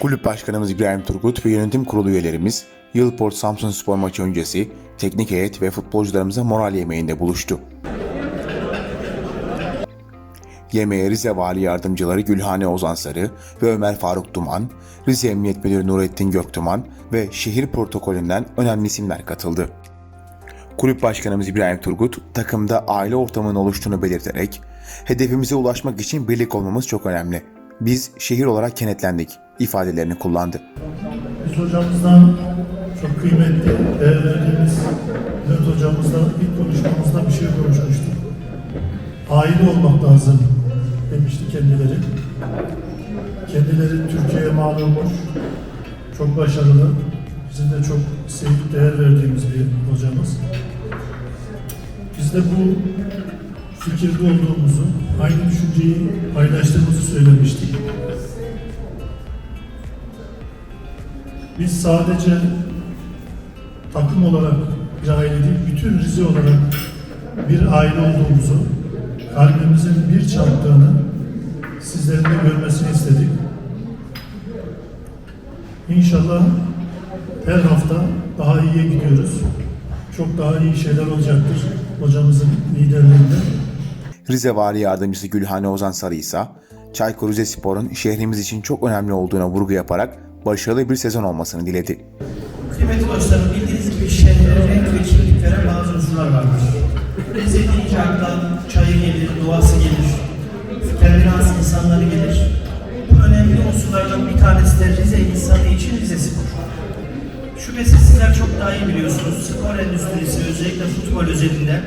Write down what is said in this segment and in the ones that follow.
Kulüp Başkanımız İbrahim Turgut ve yönetim kurulu üyelerimiz Yılport Samsun Spor maçı öncesi teknik heyet ve futbolcularımıza moral yemeğinde buluştu. Yemeğe Rize Vali Yardımcıları Gülhane Ozansarı ve Ömer Faruk Duman, Rize Emniyet Müdürü Nurettin Göktuman ve şehir protokolünden önemli isimler katıldı. Kulüp Başkanımız İbrahim Turgut takımda aile ortamının oluştuğunu belirterek hedefimize ulaşmak için birlik olmamız çok önemli. Biz şehir olarak kenetlendik ifadelerini kullandı. Biz hocamızdan çok kıymetli, değer verdiğimiz Mehmet hocamızla ilk konuşmamızda bir şey konuşmuştuk. Aile olmak lazım demişti kendileri. Kendileri Türkiye'ye mal olmuş, çok başarılı, bizim de çok sevip değer verdiğimiz bir hocamız. Biz de bu fikirde olduğumuzu, aynı düşünceyi paylaştığımızı söylemiştik. Biz sadece takım olarak bir aile değil, bütün Rize olarak bir aile olduğumuzu, kalbimizin bir çarptığını sizlerin de görmesini istedik. İnşallah her hafta daha iyiye gidiyoruz. Çok daha iyi şeyler olacaktır hocamızın liderliğinde. Rize Vali Yardımcısı Gülhane Ozan Sarı ise Çaykur Rizespor'un şehrimiz için çok önemli olduğuna vurgu yaparak başarılı bir sezon olmasını diledi. Kıymetli dostlarım bildiğiniz gibi şehre renk ve kimlik veren bazı unsurlar vardır. Rize deyince akla çayı gelir, doğası gelir, kendine insanları gelir. Bu önemli unsurlardan bir tanesi de Rize insanı için Rize Spor. Şüphesiz sizler çok daha iyi biliyorsunuz. Spor endüstrisi özellikle futbol özelinde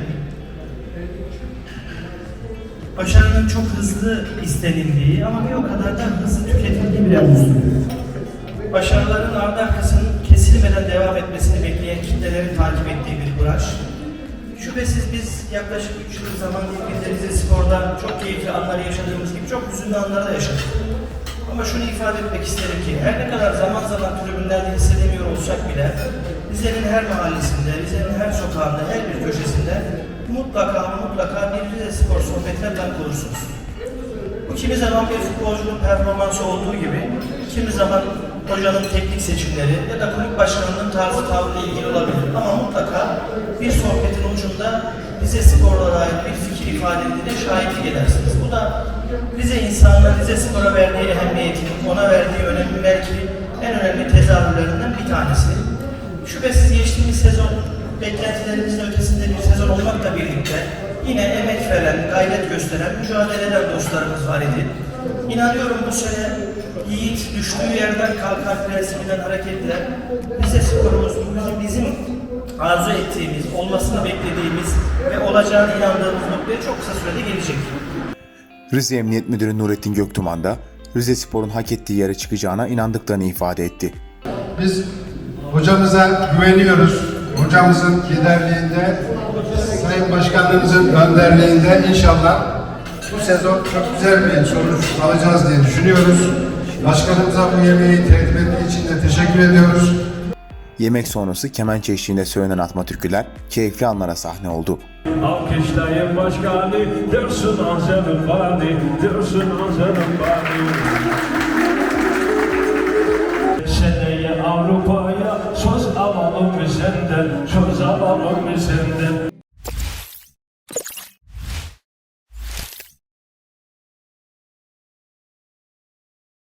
başarının çok hızlı istenildiği ama bir o kadar da hızlı tüketildiği bir endüstri başarıların ardı arkasının kesilmeden devam etmesini bekleyen kitlelerin takip ettiği bir branş. Şüphesiz biz yaklaşık 3 yıl zaman Rize Spor'da çok keyifli anlar yaşadığımız gibi çok hüzünlü anları da yaşadık. Ama şunu ifade etmek isterim ki her ne kadar zaman zaman tribünlerde hissedemiyor olsak bile Rize'nin her mahallesinde, Rize'nin her sokağında, her bir köşesinde mutlaka mutlaka bir Spor sohbetine tanık olursunuz. Bu kimi zaman bir futbolcunun performansı olduğu gibi, kimi zaman hocanın teknik seçimleri ya da kulüp başkanının tarzı tavrıyla ilgili olabilir. Ama mutlaka bir sohbetin ucunda Rize Spor'la dair bir fikir ifade edildiğine şahitlik edersiniz. Bu da Rize insanına, Rize Spor'a verdiği ehemmiyetini, ona verdiği önemi belki en önemli tezahürlerinden bir tanesi. Şüphesiz geçtiğimiz sezon beklentilerimizin ötesinde bir sezon olmakla birlikte yine emek veren, gayret gösteren, mücadele eden dostlarımız var idi. İnanıyorum bu sene Yiğit düştüğü yerden kalkar prensibinden hareketle Rize sporumuz bizim, bizim arzu ettiğimiz, olmasını beklediğimiz ve olacağını inandığımız noktaya çok kısa sürede gelecek. Rize Emniyet Müdürü Nurettin Göktuman da Rize Spor'un hak ettiği yere çıkacağına inandıklarını ifade etti. Biz hocamıza güveniyoruz. Hocamızın liderliğinde, Sayın Başkanımızın önderliğinde inşallah bu sezon çok güzel bir sonuç alacağız diye düşünüyoruz. Başkanımıza bu yemeği teklif ettiği için de teşekkür ediyoruz. Yemek sonrası kemençe eşliğinde söylenen atma türküler keyifli anlara sahne oldu. Alkışlayın başkanı, dursun Anzan'ın bani, dursun Anzan'ın bani. Alalım senden, söz alalım mı senden?